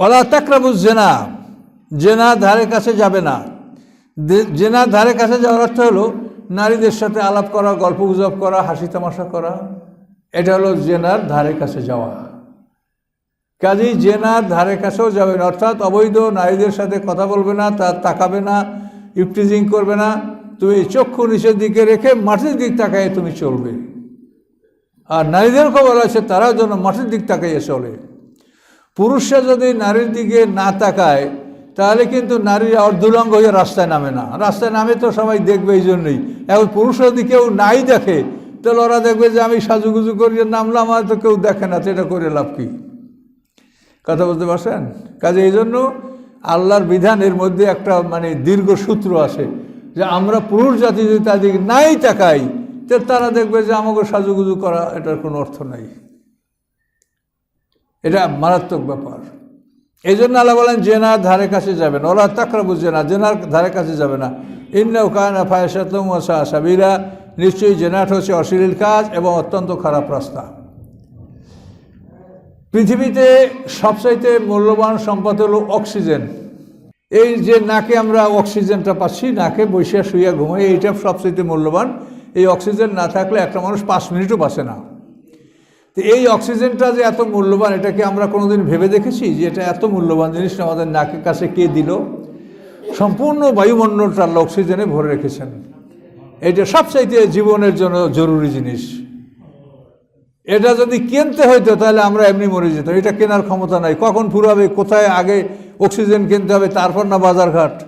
OLA তাকরাবুজ জেনা। জেনা ধারে কাছে যাবে না। জেনার ধারে কাছে যাওয়ার অর্থ হলো নারীদের সাথে আলাপ করা, গল্প গুজব করা, হাসি তামাশা করা। এটা হলো জেনার ধারে কাছে যাওয়া। কাজেই জেনার ধারে কাছেও যাবে না। অর্থাৎ অবৈধ নারীদের সাথে কথা বলবে না তার তাকাবে না ইফটিজিং করবে না। তুমি চক্ষু নিচের দিকে রেখে মাটির দিক তাকায় তুমি চলবে। আর নারীদেরকেও বলা হয়েছে তারাও যেন মাটির দিক তাকাইয়ে চলে। পুরুষরা যদি নারীর দিকে না তাকায়, তাহলে কিন্তু নারীরা অর্ধুলঙ্গ হয়ে রাস্তায় নামে না। রাস্তায় নামে তো সবাই দেখবে এই জন্যই। এখন পুরুষরা যদি কেউ নাই দেখে, তাহলে ওরা দেখবে যে আমি সাজুগুজু করি নামলাম, আর তো কেউ দেখে না, তো এটা করে লাভ কি? কথা বলতে পারছেন? কাজে এই জন্য আল্লাহর বিধানের মধ্যে একটা মানে দীর্ঘ সূত্র আছে যে আমরা পুরুষ জাতি যদি তাদের নাই তাকাই, তো তারা দেখবে যে আমাকে সাজুগুজু করা এটার কোনো অর্থ নাই। এটা মারাত্মক ব্যাপার। এই জন্য আল্লাহ বলেন, জেনার ধারে কাছে যাবে না। ওরা তাকরাবু জেনা জেনার ধারে কাছে যাবে না। ইন্নাউ কায়না ফায়সাতম ওসা সাবিরা নিশ্চয়ই জেনাট হচ্ছে অশ্লীল কাজ এবং অত্যন্ত খারাপ রাস্তা। পৃথিবীতে সবচাইতে মূল্যবান সম্পদ হলো অক্সিজেন। এই যে নাকে আমরা অক্সিজেনটা পাচ্ছি, নাকে বসিয়া শুইয়া ঘুমাই, এইটা সবচাইতে মূল্যবান। এই অক্সিজেন না থাকলে একটা মানুষ পাঁচ মিনিটও বাঁচে না। তো এই অক্সিজেনটা যে এত মূল্যবান এটাকে আমরা কোনোদিন ভেবে দেখেছি যে এটা এত মূল্যবান জিনিসটা আমাদের নাকের কাছে কে দিল? সম্পূর্ণ বায়ুমণ্ডলটা অক্সিজেনে ভরে রেখেছেন। এটা সবচাইতে জীবনের জন্য জরুরি জিনিস। এটা যদি কিনতে হইতো, তাহলে আমরা এমনি মরে যেতাম। এটা কেনার ক্ষমতা নাই। কখন ফুরাবে কোথায় আগে অক্সিজেন কিনতে হবে, তারপর না বাজারঘাট?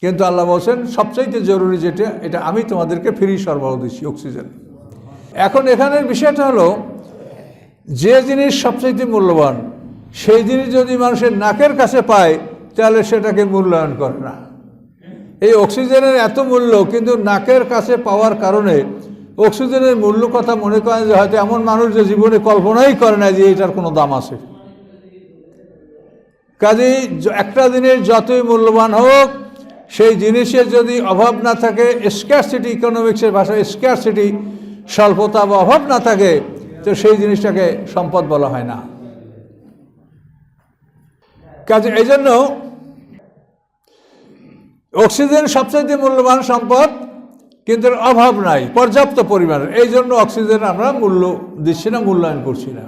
কিন্তু আল্লাহ বলছেন, সবচাইতে জরুরি যেটা, এটা আমি তোমাদেরকে ফ্রি সরবরাহ দিচ্ছি অক্সিজেন। এখন এখানের বিষয়টা হলো যে জিনিস সবচাইতে মূল্যবান, সেই জিনিস যদি মানুষের নাকের কাছে পায়, তাহলে সেটাকে মূল্যায়ন করে না। এই অক্সিজেনের এত মূল্য, কিন্তু নাকের কাছে পাওয়ার কারণে অক্সিজেনের মূল্য কথা মনে করেন যে হয়তো এমন মানুষ যে জীবনে কল্পনাই করে না যে এটার কোনো দাম আছে। কাজেই একটা জিনিস যতই মূল্যবান হোক, সেই জিনিসের যদি অভাব না থাকে স্ক্যারসিটি ইকোনমিক্সের ভাষায় স্ক্যারসিটি স্বল্পতা বা অভাব না থাকে তো সেই জিনিসটাকে সম্পদ বলা হয় না। কাজে এই জন্য অক্সিজেন সবচেয়ে মূল্যবান সম্পদ, কিন্তু অভাব নাই, পর্যাপ্ত পরিমাণের এই জন্য অক্সিজেন আমরা মূল্য দিচ্ছি না, মূল্যায়ন করছি না।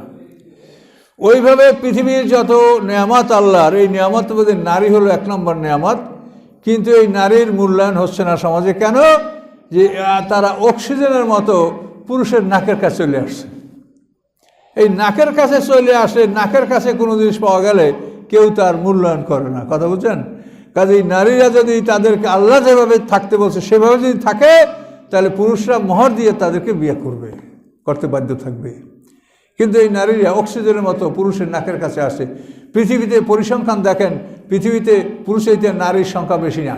ওইভাবে পৃথিবীর যত নিয়ামত আল্লাহর, এই নিয়ামত নারী হলো এক নম্বর নিয়ামত, কিন্তু এই নারীর মূল্যায়ন হচ্ছে না সমাজে। কেন? যে তারা অক্সিজেনের মতো পুরুষের নাকের কাছে চলে আসছে। এই নাকের কাছে চলে আসে নাকের কাছে কোনো জিনিস পাওয়া গেলে কেউ তার মূল্যায়ন করে না। কথা বুঝছেন? কাজেই নারীরা যদি তাদেরকে আল্লাহ যেভাবে থাকতে বলছে, সেভাবে যদি থাকে, তাহলে পুরুষরা মোহর দিয়ে তাদেরকে বিয়ে করবে, করতে বাধ্য থাকবে। কিন্তু এই নারীরা অক্সিজেনের মতো পুরুষের নাকের কাছে আসে। পৃথিবীতে পরিসংখ্যান দেখেন, পৃথিবীতে পুরুষের নারীর সংখ্যা বেশি না।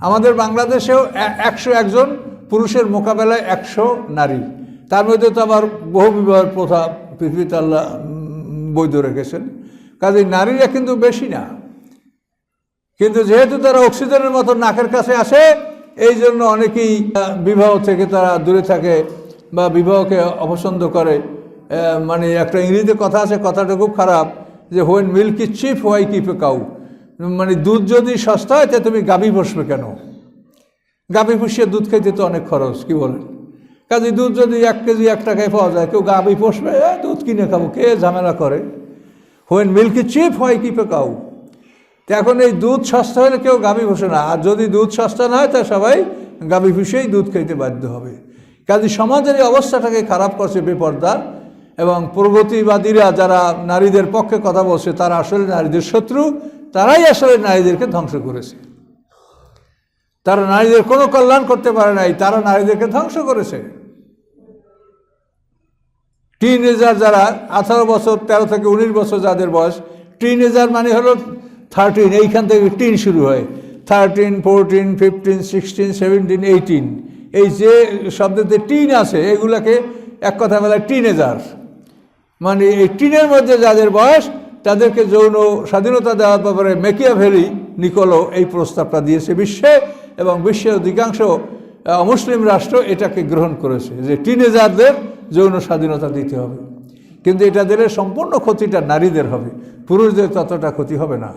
আমাদের বাংলাদেশেও একশো একজন পুরুষের মোকাবেলায় একশো নারী। তার মধ্যে তো আবার বহু বিবাহের প্রথা পৃথিবীতে আল্লাহ বৈধ রেখেছেন। কাজে নারীরা কিন্তু বেশি না। কিন্তু যেহেতু তারা অক্সিজেনের মতো নাকের কাছে আসে, এই জন্য অনেকেই বিবাহ থেকে তারা দূরে থাকে বা বিবাহকে অপছন্দ করে। মানে একটা ইংরেজিতে কথা আছে, কথাটা খুব খারাপ, যে when milk is cheap why keep a cow মানে দুধ যদি সস্তা হয়, তা তুমি গাভী বসবে কেন? গাভী পুষিয়ে দুধ খাইতে তো অনেক খরচ, কি বলেন? কাজে দুধ যদি এক কেজি এক টাকায় পাওয়া যায়, কেউ গাভী পোষবে দুধ কিনে খাব, কে ঝামেলা করে? হোয়েন মিল্কি চিপ হয় কাউ তো এখন এই দুধ সস্তা হলে কেউ গাভী বসে না, আর যদি দুধ সস্তা না হয়, তা সবাই গাভী পুষেই দুধ খাইতে বাধ্য হবে। কাজে সমাজের এই অবস্থাটাকে খারাপ করছে বেপর্দা এবং প্রগতিবাদীরা যারা নারীদের পক্ষে কথা বলছে, তারা আসলে নারীদের শত্রু, তারাই আসলে নারীদেরকে ধ্বংস করেছে। তারা নারীদের কোনো কল্যাণ করতে পারে নাই, তারা নারীদেরকে ধ্বংস করেছে। টিনেজার যারা আঠারো বছর, তেরো থেকে উনিশ বছর যাদের বয়স, টিনেজার মানে হলো থার্টিন এইখান থেকে টিন শুরু হয়। Thirteen fourteen fifteen sixteen seventeen eighteen এই যে শব্দতে টিন আছে, এগুলাকে এক কথা বলা টিনেজার। মানে এই টিনের মধ্যে যাদের বয়স, তাদেরকে যৌন স্বাধীনতা দেওয়ার ব্যাপারে মেকিয়া ভ্যালি নিকোলো এই প্রস্তাবটা দিয়েছে বিশ্বে এবং বিশ্বের অধিকাংশ মুসলিম রাষ্ট্র এটাকে গ্রহণ করেছে যে টিনেজারদের যৌন স্বাধীনতা দিতে হবে। কিন্তু এটা দিলে সম্পূর্ণ ক্ষতিটা নারীদের হবে। পুরুষদের ততটা ক্ষতি হবে না।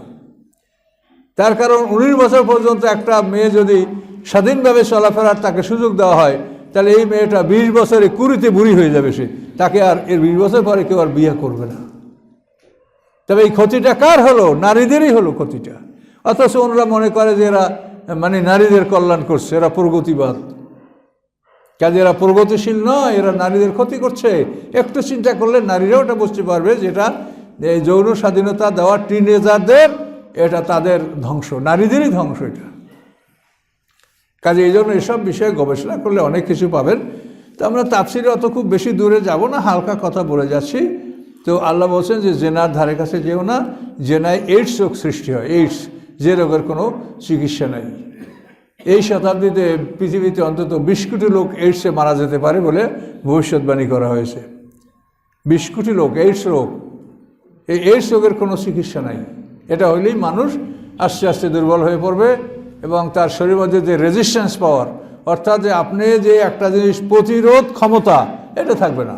তার কারণ উনিশ বছর পর্যন্ত একটা মেয়ে যদি স্বাধীনভাবে চলাফেরার তাকে সুযোগ দেওয়া হয়, তাহলে এই মেয়েটা বিশ বছরে কুড়িতে বুড়ি হয়ে যাবে সে। তাকে আর এর বিশ বছর পরে কেউ আর বিয়ে করবে না। তবে এই ক্ষতিটা কার হলো? নারীদেরই হলো ক্ষতিটা। অথচ ওনারা মনে করে যে এরা মানে নারীদের কল্যাণ করছে, এরা প্রগতিবাদ কাজে এরা প্রগতিশীল নয়, এরা নারীদের ক্ষতি করছে। একটু চিন্তা করলে নারীরাও ওটা বুঝতে পারবে যেটা এই যৌন স্বাধীনতা দেওয়া টিনেজারদের এটা তাদের ধ্বংস, নারীদেরই ধ্বংস এটা। কাজে এই জন্য এসব বিষয়ে গবেষণা করলে অনেক কিছু পাবেন। তো আমরা তাপসিরে অত খুব বেশি দূরে যাব না, হালকা কথা বলে যাচ্ছি। তো আল্লাহ বলছেন যে জেনার ধারে কাছে যেও না, জেনায় এইডস রোগ সৃষ্টি হয়, এইডস, যে রোগের কোনো চিকিৎসা নেই। এই শতাব্দীতে পৃথিবীতে অন্তত বিশ কোটি লোক এইডসে মারা যেতে পারে বলে ভবিষ্যৎবাণী করা হয়েছে। বিশ কোটি লোক এইডস রোগ। এই এইডস রোগের কোনো চিকিৎসা নাই। এটা হইলেই মানুষ আস্তে আস্তে দুর্বল হয়ে পড়বে এবং তার শরীরের মধ্যে যে রেজিস্ট্যান্স পাওয়ার অর্থাৎ যে আপনি যে একটা জিনিস প্রতিরোধ ক্ষমতা, এটা থাকবে না।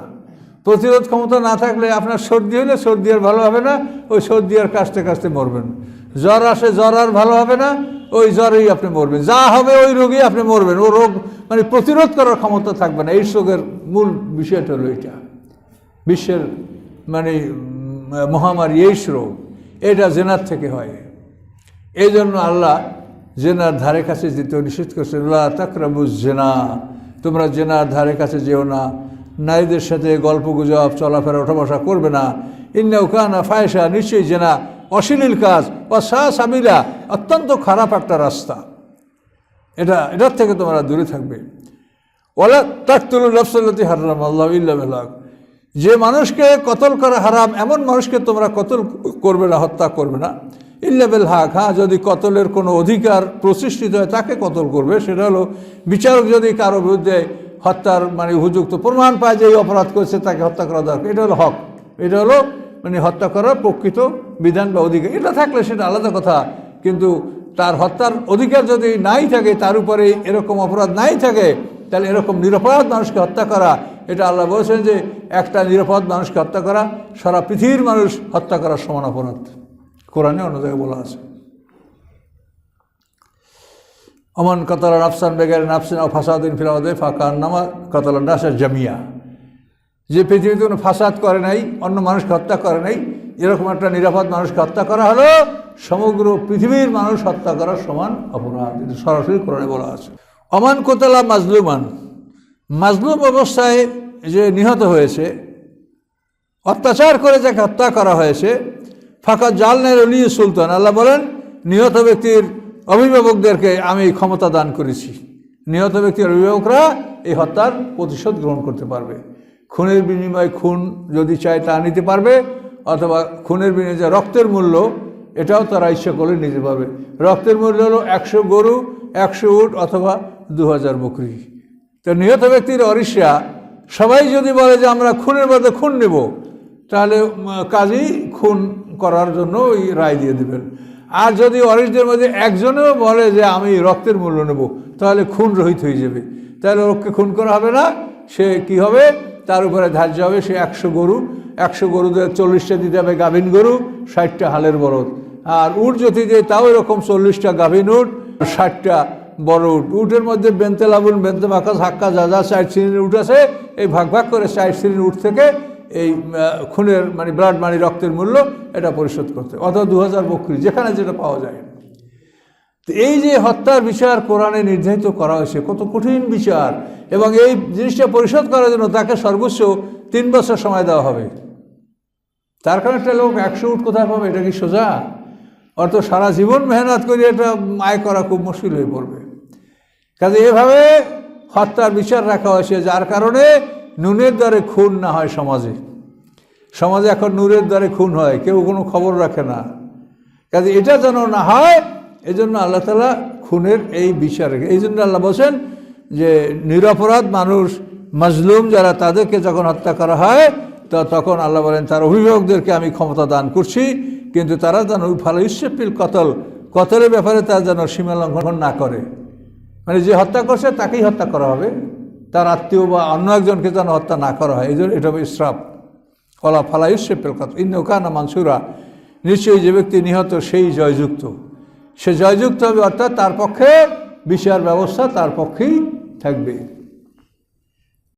প্রতিরোধ ক্ষমতা না থাকলে আপনার সর্দি হলে সর্দি আর ভালো হবে না, ওই সর্দি আর কাশতে কাশতে মরবেন। জ্বর আসে, জ্বর আর ভালো হবে না, ওই জ্বরেই আপনি মরবেন। যা হবে ওই রোগেই আপনি মরবেন। ও রোগ মানে প্রতিরোধ করার ক্ষমতা থাকবে না। এই রোগের মূল বিষয়টা হলো এটা। বিশ্বের মানে মহামারী এইস রোগ, এটা জেনার থেকে হয়। এই জন্য আল্লাহ জেনার ধারে কাছে যেতে নিষেধ করছে লা তাকরাবুজ জেনা তোমরা জেনার ধারে কাছে যেও না। নারীদের সাথে গল্প গুজব, চলাফেরা ওঠা বসা করবে না। ইন্না উকানা ফায়সা নিশ্চয়ই জেনা। অশ্লীল কাজ বা সা সাবিলা অত্যন্ত খারাপ একটা রাস্তা। এটা, এটার থেকে তোমরা দূরে থাকবে। ওলা তাকতুল নফসল্লতি হারাম আল্লাহ ইল্লা যে মানুষকে কতল করা হারাম, এমন মানুষকে তোমরা কতল করবে না, হত্যা করবে না। ইল্লাবেল হাক হ্যাঁ যদি কতলের কোনো অধিকার প্রতিষ্ঠিত হয়, তাকে কতল করবে? সেটা হলো, বিচারক যদি কারও বিরুদ্ধে হত্যার মানে উপযুক্ত প্রমাণ পায় যে এই অপরাধ করেছে, তাকে হত্যা করা দরকার। এটা হলো হক। এটা হলো মানে হত্যা করার প্রকৃত বিধান বা অধিকার। এটা থাকলে সেটা আলাদা কথা, কিন্তু তার হত্যার অধিকার যদি নাই থাকে, তার উপরে এরকম অপরাধ নাই থাকে, তাহলে এরকম নিরপরাধ মানুষকে হত্যা করা, এটা আল্লাহ বলছেন যে একটা নিরাপদ মানুষকে হত্যা করা, সারা পৃথিবীর মানুষ হত্যা করার সমান অপরাধ। কোরআনে অন্য জায়গায় বলা আছে। অমন কতলা নাফসান বেগের নাফসিন ফাসাদিন ফিরাওয়াদে ফাঁকার নামা কতলা নাসের জামিয়া। যে পৃথিবীতে কোনো ফাসাদ করে নাই, অন্য মানুষকে হত্যা করে নাই, এরকম একটা নিরাপদ মানুষকে হত্যা করা হলো, সমগ্র পৃথিবীর মানুষ হত্যা করার সমান অপরাধ। এটা সরাসরি কোরআনে বলা আছে। অমান কোতলা মাজলুমান। মাজলুম অবস্থায় যে নিহত হয়েছে, অত্যাচার করে যাকে হত্যা করা হয়েছে ফাঁকা জালনের অলি সুলতান। আল্লাহ বলেন, নিহত ব্যক্তির অভিভাবকদেরকে আমি ক্ষমতা দান করেছি। নিহত ব্যক্তির অভিভাবকরা এই হত্যার প্রতিশোধ গ্রহণ করতে পারবে। খুনের বিনিময়ে খুন যদি চায় তা নিতে পারবে, অথবা খুনের বিনিময়ে যে রক্তের মূল্য, এটাও তারা ইচ্ছা করলে নিতে পারবে। রক্তের মূল্য হলো একশো গরু, একশো উট, অথবা দু হাজার বকরি। তো নিহত ব্যক্তির অরিষ্যা, সবাই যদি বলে যে আমরা খুনের মধ্যে খুন নেব, তাহলে কাজী খুন করার জন্য ওই রায় দিয়ে দেবেন। আর যদি অরিশদের মধ্যে একজনেও বলে যে আমি রক্তের মূল্য নেব, তাহলে খুন রহিত হয়ে যাবে। তাহলে ওকে খুন করা হবে না, সে কি হবে? তার উপরে ধার্য হবে সে একশো গরু। একশো গরুদের চল্লিশটা দিতে হবে গাভিন গরু, ষাটটা হালের বরদ আর উট যদি দেয়, তাও এরকম চল্লিশটা গাভিন উট, ষাটটা বড় উট। উটের মধ্যে বেন্তে লাবুন, বেন্তে মাকাস হাক্কা, যা যা সাইড শ্রেণির উট আছে, এই ভাগ ভাগ করে সাইড শ্রেণির উট থেকে এই খুনের মানে ব্লাড মানি রক্তের মূল্য এটা পরিশোধ করতে অথবা দু হাজার বকরি যেখানে যেটা পাওয়া যায়। তো এই যে হত্যার বিচার কোরআনে নির্ধারিত করা হয়েছে, কত কঠিন বিচার। এবং এই জিনিসটা পরিশোধ করার জন্য তাকে সর্বোচ্চ তিন বছর সময় দেওয়া হবে। তার কারণে একটা লোক একশো উঠ কোথায় পাবে, এটা কি সোজা? অর্থ সারা জীবন মেহনত করে এটা আয় করা খুব মুশকিল হয়ে পড়বে। কাজে এভাবে হত্যার বিচার রাখা হয়েছে, যার কারণে নুনের দ্বারে খুন না হয় সমাজে। সমাজে এখন নূরের দ্বারে খুন হয়, কেউ কোনো খবর রাখে না। কাজে এটা যেন না হয় এই জন্য আল্লাহ তালা খুনের এই বিচার এই জন্য আল্লাহ বলছেন যে নিরপরাধ মানুষ, মজলুম যারা তাদেরকে যখন হত্যা করা হয়, তো তখন আল্লাহ বলেন, তার অভিভাবকদেরকে আমি ক্ষমতা দান করছি, কিন্তু তারা যেন ভালো ইস্যপিল কতল, কতলের ব্যাপারে তারা যেন সীমা লঙ্ঘন না করে। মানে যে হত্যা করছে, তাকেই হত্যা করা হবে। তার আত্মীয় বা অন্য একজনকে যেন হত্যা না করা হয়। এই জন্য এটা হবে ইসরাফ। ফলা ফালায়ুষ্যে পেলকাত ইন্নকানা মানসুরা। নিশ্চয়ই যে ব্যক্তি নিহত, সেই জয়যুক্ত। সে জয়যুক্ত হবে অর্থাৎ তার পক্ষে বিচার ব্যবস্থা তার পক্ষেই থাকবে।